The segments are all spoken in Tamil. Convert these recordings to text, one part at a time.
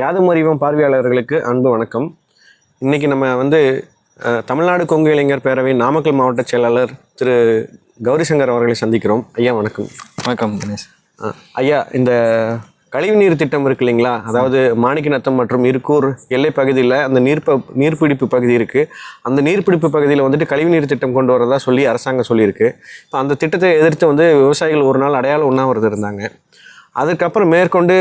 யாதும் அறிவும் பார்வையாளர்களுக்கு அன்பு வணக்கம். இன்னைக்கு நம்ம வந்து தமிழ்நாடு கொங்கு இளைஞர் பேரவை நாமக்கல் மாவட்ட செயலாளர் திரு கௌரிசங்கர் அவர்களை சந்திக்கிறோம். ஐயா வணக்கம். வணக்கம் கணேஷ் ஐயா இந்த கழிவுநீர் திட்டம் இருக்கு இல்லைங்களா? அதாவது மாணிக்கநத்தம் மற்றும் இருக்கூர் எல்லை பகுதியில் அந்த நீர்ப்ப நீர்பிடிப்பு பகுதி இருக்குது அந்த நீர்பிடிப்பு பகுதியில் வந்துட்டு கழிவுநீர் திட்டம் கொண்டு வரதா சொல்லி அரசாங்கம் சொல்லியிருக்கு. இப்போ அந்த திட்டத்தை எதிர்த்து வந்து விவசாயிகள் ஒரு நாள் அடையாள உண்ணாவிரதம் இருந்தாங்க. அதுக்கப்புறம் மேற்கொண்டு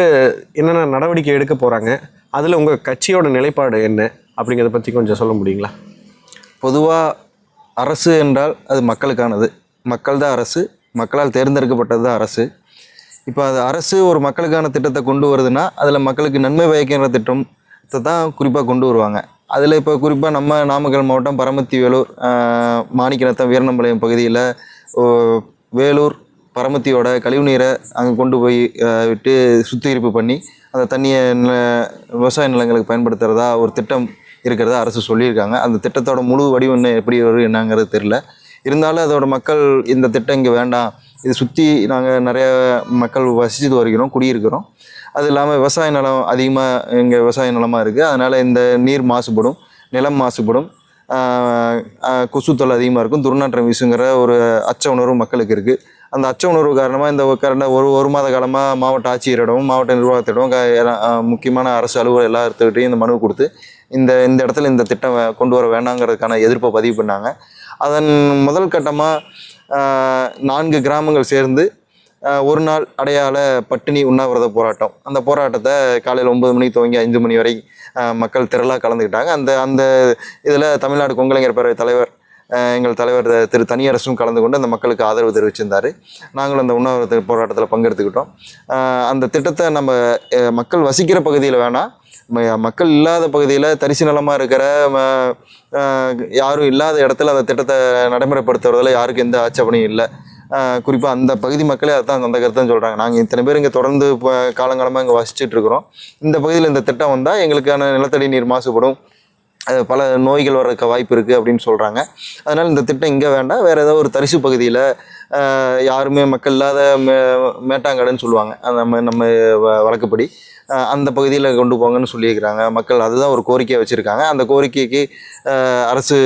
என்னென்ன நடவடிக்கை எடுக்க போகிறாங்க அதில் உங்கள் கட்சியோட நிலைப்பாடு என்ன? அப்படிங்கிறத பற்றி கொஞ்சம் சொல்ல முடியுங்களா? பொதுவாக அரசு என்றால் அது மக்களுக்கானது. மக்கள் தான் அரசு. மக்களால் தேர்ந்தெடுக்கப்பட்டது தான் அரசு. இப்போ அது அரசு ஒரு மக்களுக்கான திட்டத்தை கொண்டு வருதுன்னா அதில் மக்களுக்கு நன்மை பயக்கின்ற திட்டத்தை தான் குறிப்பாக கொண்டு வருவாங்க. அதில் இப்போ குறிப்பாக நம்ம நாமக்கல் மாவட்டம் பரமத்தி வேலூர் மாணிக்கநத்தம் வீரநம்பாளையம் பகுதியில் வேலூர் பரமத்தியோட கழிவுநீரை அங்கே கொண்டு போய் விட்டு சுத்திகரிப்பு பண்ணி அந்த தண்ணியை விவசாய நிலங்களுக்கு பயன்படுத்துகிறதா ஒரு திட்டம் இருக்கிறதா அரசு சொல்லியிருக்காங்க. அந்த திட்டத்தோட முழு வடிவம் என்ன எப்படி வரும் என்னங்கிறது தெரில இருந்தாலும் அதோட மக்கள் இந்த திட்டம் இங்கே வேண்டாம். இது சுற்றி நாங்கள் நிறைய மக்கள் வசிச்சுட்டு வருகிறோம் குடியிருக்கிறோம். அது இல்லாமல் விவசாய நிலம் அதிகமாக இங்கே விவசாய நிலமாக இருக்குது அதனால் இந்த நீர் மாசுபடும் நிலம் மாசுபடும். கொசுத்தொல் கொசு அதிகமாக இருக்கும். துர்நாற்றம் வீசுங்கிற ஒரு அச்ச உணர்வு மக்களுக்கு இருக்குது அந்த அச்ச உணர்வு காரணமாக இந்த கரெக்டாக ஒரு ஒரு மாத காலமாக மாவட்ட ஆட்சியரிடமும் மாவட்ட நிர்வாகத்திடமும் எல்லாம், முக்கியமான அரசு அலுவலர் எல்லாத்துக்கிட்டையும் இந்த மனு கொடுத்து இந்த இந்த இடத்துல இந்த திட்டம் கொண்டு வர வேண்டாங்கிறதுக்கான எதிர்ப்பை பதிவு பண்ணாங்க. அதன் முதல் கட்டமாக நான்கு கிராமங்கள் சேர்ந்து ஒரு நாள் அடையாள பட்டினி உண்ணாவிரத போராட்டம். அந்த போராட்டத்தை காலையில் ஒன்பது மணிக்கு துவங்கி அஞ்சு மணி வரை மக்கள் திரளாக கலந்துக்கிட்டாங்க. அந்த அந்த இதில் தமிழ்நாடு கொங்கலைஞர் பேரவை தலைவர் எங்கள் தலைவர் திரு தனியரசும் கலந்து கொண்டு அந்த மக்களுக்கு ஆதரவு தெரிவிச்சிருந்தார். நாங்களும் அந்த உண்ணாவிரத போராட்டத்தில் பங்கெடுத்துக்கிட்டோம். அந்த திட்டத்தை நம்ம மக்கள் வசிக்கிற பகுதியில் வேணாம். மக்கள் இல்லாத பகுதியில் தரிசு நிலமாக இருக்கிற ம- யாரும் இல்லாத இடத்துல அந்த திட்டத்தை நடைமுறைப்படுத்துறதுல யாருக்கும் எந்த ஆட்சேபனையும் இல்லை. குறிப்பாக அந்த பகுதி மக்களே அதுதான் அந்த கருத்துன்னு சொல்கிறாங்க நாங்கள் இத்தனை பேர் இங்கே தொடர்ந்து இப்போ காலங்காலமாக இங்கே வசிச்சுட்டு இருக்கிறோம். இந்த பகுதியில் இந்த திட்டம் வந்தால் எங்களுக்கான நிலத்தடி நீர் மாசுபடும். பல நோய்கள் வர்றதுக்கு வாய்ப்பு இருக்குது அப்படின்னு சொல்கிறாங்க அதனால் இந்த திட்டம் இங்கே வேண்டாம். வேறு ஏதோ ஒரு தரிசு பகுதியில் யாருமே மக்கள் இல்லாத மே மேட்டாங்காடுன்னு சொல்லுவாங்க. நம்ம நம்ம வ- வழக்கப்படி. அந்த பகுதியில் கொண்டு போங்கன்னு சொல்லியிருக்கிறாங்க. மக்கள் அதுதான் ஒரு கோரிக்கையை வச்சுருக்காங்க. அந்த கோரிக்கைக்கு அரசு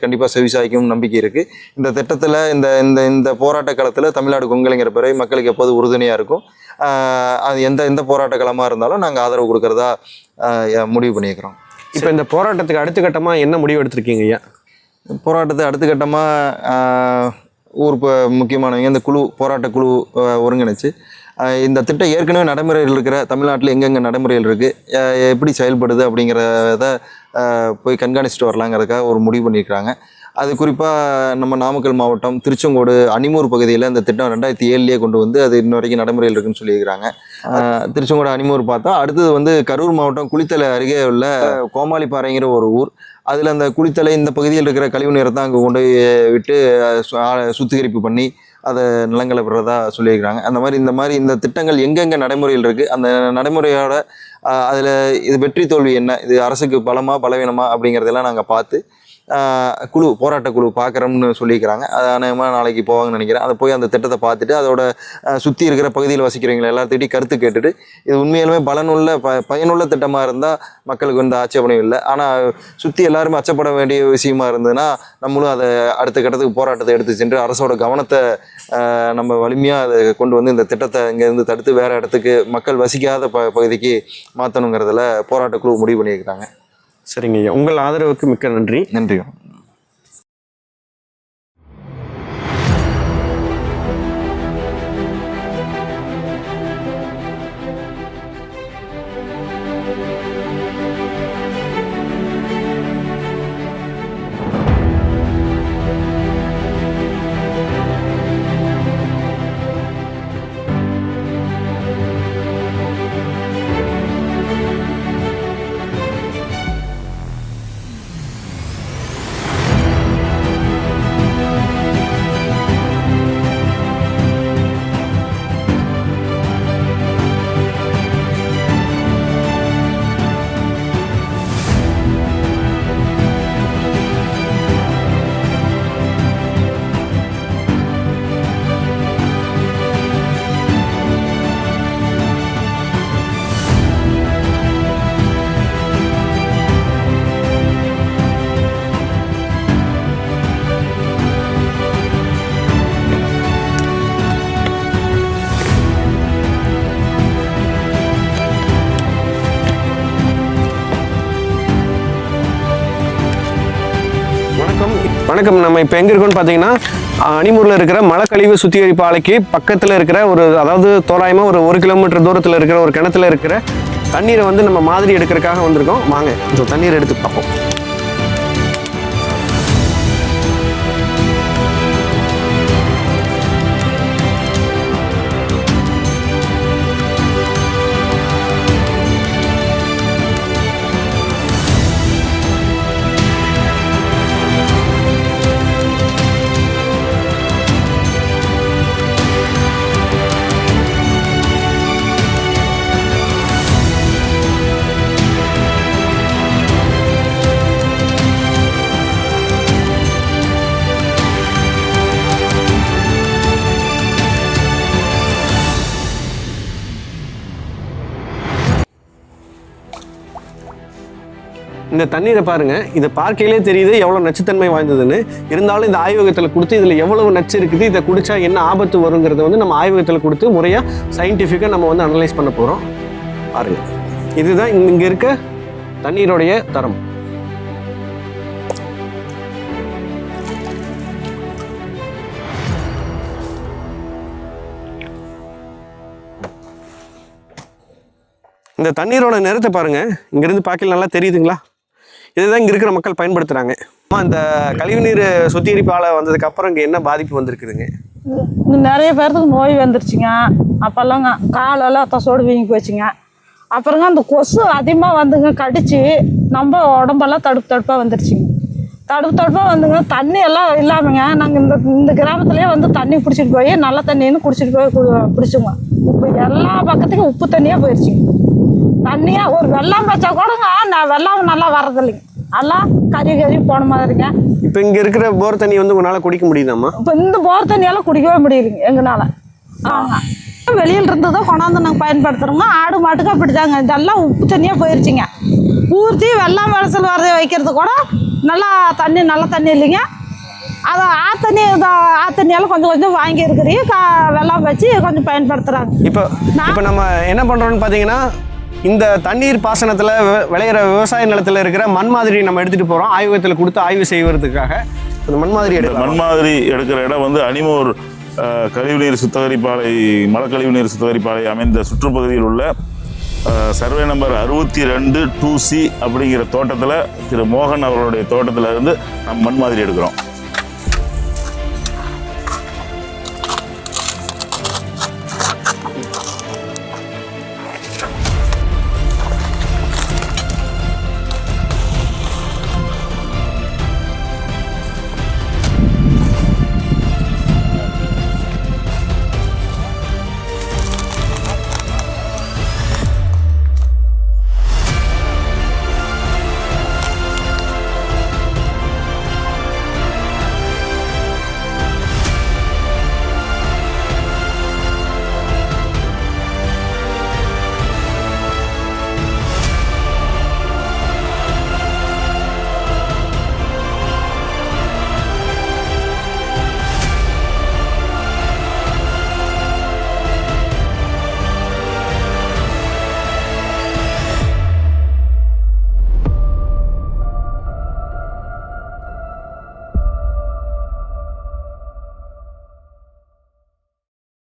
கண்டிப்பாக செவிசாய்க்கும் நம்பிக்கை இருக்குது இந்த திட்டத்தில் இந்த இந்த இந்த போராட்ட காலத்தில் தமிழ்நாடு கொங்கலைங்கிற பிறகு மக்களுக்கு எப்போது உறுதுணையாக இருக்கும்? அது எந்த எந்த போராட்ட களமாக இருந்தாலும் நாங்கள் ஆதரவு கொடுக்குறதா முடிவு பண்ணியிருக்கிறோம். இப்போ இந்த போராட்டத்துக்கு அடுத்த கட்டமாக என்ன முடிவு எடுத்திருக்கீங்க ஐயா? போராட்டத்தை அடுத்த கட்டமாக ஊர் இப்போ முக்கியமானவங்க இந்த குழு போராட்ட குழு ஒருங்கிணைச்சு. இந்த திட்டம் ஏற்கனவே நடைமுறையில் இருக்கிற தமிழ்நாட்டில் எங்கெங்கே நடைமுறையில் இருக்குது எப்படி செயல்படுது அப்படிங்கிறத போய் கண்காணிச்சிட்டு வரலாங்கிறதுக்காக ஒரு முடிவு பண்ணியிருக்கிறாங்க அது குறிப்பாக நம்ம நாமக்கல் மாவட்டம் திருச்செங்கோடு அணிமூர் பகுதியில் இந்த திட்டம் ரெண்டாயிரத்தி ஏழுலேயே கொண்டு வந்து அது இன்ன வரைக்கும் நடைமுறையில் இருக்குன்னு சொல்லியிருக்கிறாங்க. திருச்செங்கோடு அணிமூர் பார்த்தா அடுத்தது வந்து கரூர் மாவட்டம் குளித்தலை அருகே உள்ள கோமாளிப்பாறைங்கிற ஒரு ஊர். அதில் அந்த குளித்தலை இந்த பகுதியில் இருக்கிற கழிவு நீரை தான் அங்கே கொண்டு போய் விட்டு சுத்திகரிப்பு பண்ணி அதை நிலங்களை விடுறதா சொல்லியிருக்கிறாங்க. அந்த மாதிரி இந்த மாதிரி இந்த திட்டங்கள் எங்கெங்கே நடைமுறையில் இருக்குது அந்த நடைமுறையோட அதில் இது வெற்றி தோல்வி என்ன? இது அரசுக்கு பலமா பலவீனமா அப்படிங்கிறதெல்லாம் நாங்கள் பார்த்து குழு போராட்ட குழு பார்க்குறோம்னு சொல்லியிருக்கிறாங்க. அது அநேகமாக நாளைக்கு போவாங்கன்னு நினைக்கிறேன். அதை போய் அந்த திட்டத்தை பார்த்துட்டு அதோட சுற்றி இருக்கிற பகுதியில் வசிக்கிறவங்களை எல்லாத்துக்கிட்டையும் கருத்து கேட்டுட்டு இது உண்மையிலுமே பலனுள்ள ப பயனுள்ள திட்டமாக இருந்தால் மக்களுக்கு வந்து ஆட்சேபனையும் இல்லை. ஆனால் சுற்றி எல்லாருமே அச்சப்பட வேண்டிய விஷயமா இருந்ததுன்னா நம்மளும் அதை அடுத்த கட்டத்துக்கு போராட்டத்தை எடுத்து சென்று அரசோட கவனத்தை நம்ம வலிமையாக அதை கொண்டு வந்து இந்த திட்டத்தை இங்கேருந்து தடுத்து வேறு இடத்துக்கு மக்கள் வசிக்காத ப பகுதிக்கு மாற்றணுங்கிறதுல போராட்ட குழு முடிவு பண்ணியிருக்கிறாங்க. சரிங்க ஐயா. உங்கள் ஆதரவுக்கு மிக்க நன்றி. நன்றி வணக்கம். நம்ம இப்போ எங்கே இருக்கோம்னு பார்த்தீங்கன்னா அணிமூரில் இருக்கிற மழைக்கழிவு சுத்திகரிப்பு ஆலைக்கு பக்கத்தில் இருக்கிற ஒரு அதாவது தோராயமாக ஒரு ஒரு கிலோமீட்டர் தூரத்தில் இருக்கிற ஒரு கிணத்துல இருக்கிற தண்ணீரை வந்து நம்ம மாதிரி எடுக்கிறதுக்காக வந்திருக்கோம். வாங்க இந்த தண்ணீர் எடுத்து பார்ப்போம். இந்த தண்ணீரை பாருங்க. இதை பார்க்கையிலே தெரியுது எவ்வளோ நச்சுத்தன்மை வாய்ந்ததுன்னு. இருந்தாலும் இந்த ஆய்வகத்தில் கொடுத்து இதில் எவ்வளவு நச்சு இருக்குது இதை குடிச்சா என்ன ஆபத்து வருங்கிறத வந்து நம்ம ஆய்வகத்தில் கொடுத்து முறையாக சயின்டிஃபிக்காக நம்ம வந்து அனலைஸ் பண்ண போகிறோம் பாருங்க. இதுதான் இங்க இங்க இருக்க தண்ணீருடைய தரம். இந்த தண்ணீரோட நிறத்தை பாருங்க. இங்கிருந்து பார்க்கல நல்லா தெரியுதுங்களா? இதுதான் இங்க இருக்கிற மக்கள் பயன்படுத்துறாங்க. அம்மா இந்த கழிவுநீர் சுத்திகரிப்பு ஆலை வந்ததுக்கு அப்புறம் இங்க என்ன பாதிப்பு வந்திருக்குதுங்க? நிறைய பேர்த்துக்கு நோய் வந்துருச்சுங்க. அப்போல்லாம் காலெல்லாம் தசோடு வீங்கி போச்சுங்க. அப்புறங்க அந்த கொசு அதிகமாக வந்துங்க கடிச்சு நம்ம உடம்பெல்லாம் தடுப்பு தடுப்பாக வந்துருச்சுங்க. தடுப்பு தடுப்பாக வந்துங்க தண்ணி எல்லாம் இல்லாமங்க நாங்கள் இந்த இந்த கிராமத்துலேயே வந்து தண்ணி பிடிச்சிட்டு போய் நல்ல தண்ணின்னு குடிச்சிட்டு போய் கு- பிடிச்சோங்க இப்போ எல்லா பக்கத்துக்கும் உப்பு தண்ணியாக போயிடுச்சுங்க தண்ணியாக ஒரு வெள்ளம் வச்சா கூடங்க நான் வெள்ளம் நல்லா வர்றதில்லைங்க எல்லாம் கறி கறி போன மாதிரிங்க இப்போ இங்க இருக்கிற போர் தண்ணி வந்து உங்களால குடிக்க முடியுதாம்மா? இப்போ இந்த போர் தண்ணியெல்லாம் குடிக்கவே முடியலைங்க எங்களால் ஆமாம் வெளியில் இருந்து தான் கொண்டாந்து நாங்கள் பயன்படுத்துகிறோங்க ஆடு மாட்டுக்கு அப்படிதாங்க. இதெல்லாம் உப்பு தண்ணியாக போயிருச்சுங்க. பூர்த்தி வெள்ளம் விளைச்சல் வரதை வைக்கிறது கூட நல்லா தண்ணி நல்ல தண்ணி இல்லைங்க. அதை ஆத்தண்ணி ஆத்தண்ணியெல்லாம் கொஞ்சம் கொஞ்சம் வாங்கி இருக்கிறீங்க கா வெள்ளம் வச்சு கொஞ்சம் பயன்படுத்துகிறாங்க இப்போ இப்போ நம்ம என்ன பண்றோம்னு பார்த்தீங்கன்னா இந்த தண்ணீர் பாசனத்தில் விளையிற விவசாய நிலத்தில் இருக்கிற மண் மாதிரி நம்ம எடுத்துட்டு போறோம். ஆய்வகத்தில் கொடுத்து ஆய்வு செய்வதற்காக. அந்த மண் மாதிரி இந்த எடுக்கலாம். மண் மாதிரி எடுக்கிற இடம் வந்து அனிமூர் கழிவுநீர் சுத்திகரிப்பாலை மலக்கழிவுநீர் சுத்திகரிப்பாலை அமைந்த சுற்றுப்பகுதியில் உள்ள சர்வே நம்பர் அறுபத்தி ரெண்டு டூ சி அப்படிங்கிற தோட்டத்தில் திரு மோகன் அவர்களுடைய தோட்டத்தில் இருந்து நம்ம மண் மாதிரி எடுக்கிறோம்.